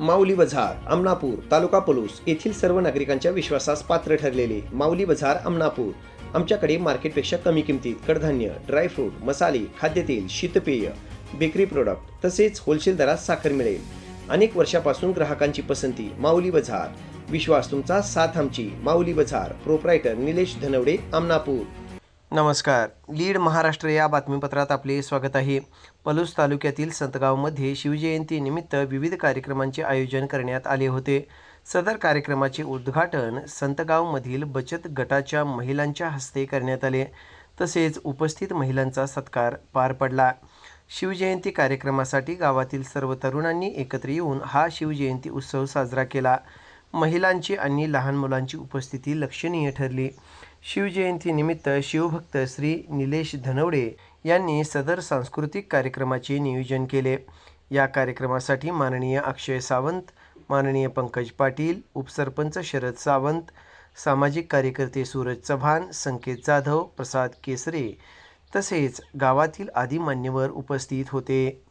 माऊली बझार अमनापूर तालुका पलूस येथील सर्व नागरिकांच्या विश्वासास पात्र ठरलेले माऊली बझार अमनापूर. आमच्याकडे मार्केटपेक्षा कमी किमतीत कडधान्य ड्रायफ्रूट मसाले खाद्यतेल शीतपेय बेकरी प्रोडक्ट तसेच होलसेल दरात साखर मिळेल. अनेक वर्षापासून ग्राहकांची पसंती माऊली बझार. विश्वास तुमचा साथ आमची माऊली बझार. प्रोप्रायटर निलेश धनवडे आमनापूर नमस्कार. लीड महाराष्ट्र या बातमीपत्रात आपले स्वागत आहे. पलूस तालुक्यातील संतगावमध्ये शिवजयंतीनिमित्त विविध कार्यक्रमांचे आयोजन करण्यात आले होते. सदर कार्यक्रमाचे उद्घाटन संतगावमधील बचत गटाच्या महिलांच्या हस्ते करण्यात आले. तसेच उपस्थित महिलांचा सत्कार पार पडला. शिवजयंती कार्यक्रमासाठी गावातील सर्व तरुणांनी एकत्र येऊन हा शिवजयंती उत्सव साजरा केला. महिलांची आणि लहान मुलांची उपस्थिती लक्षणीय ठरली. शिवजयंतीनिमित्त शिवभक्त श्री निलेश धनवडे यांनी सदर सांस्कृतिक कार्यक्रमाचे नियोजन केले. या कार्यक्रमासाठी माननीय अक्षय सावंत माननीय पंकज पाटील उपसरपंच शरद सावंत सामाजिक कार्यकर्ते सूरज चव्हाण संकेत जाधव प्रसाद केसरे तसेच गावातील आदी मान्यवर उपस्थित होते.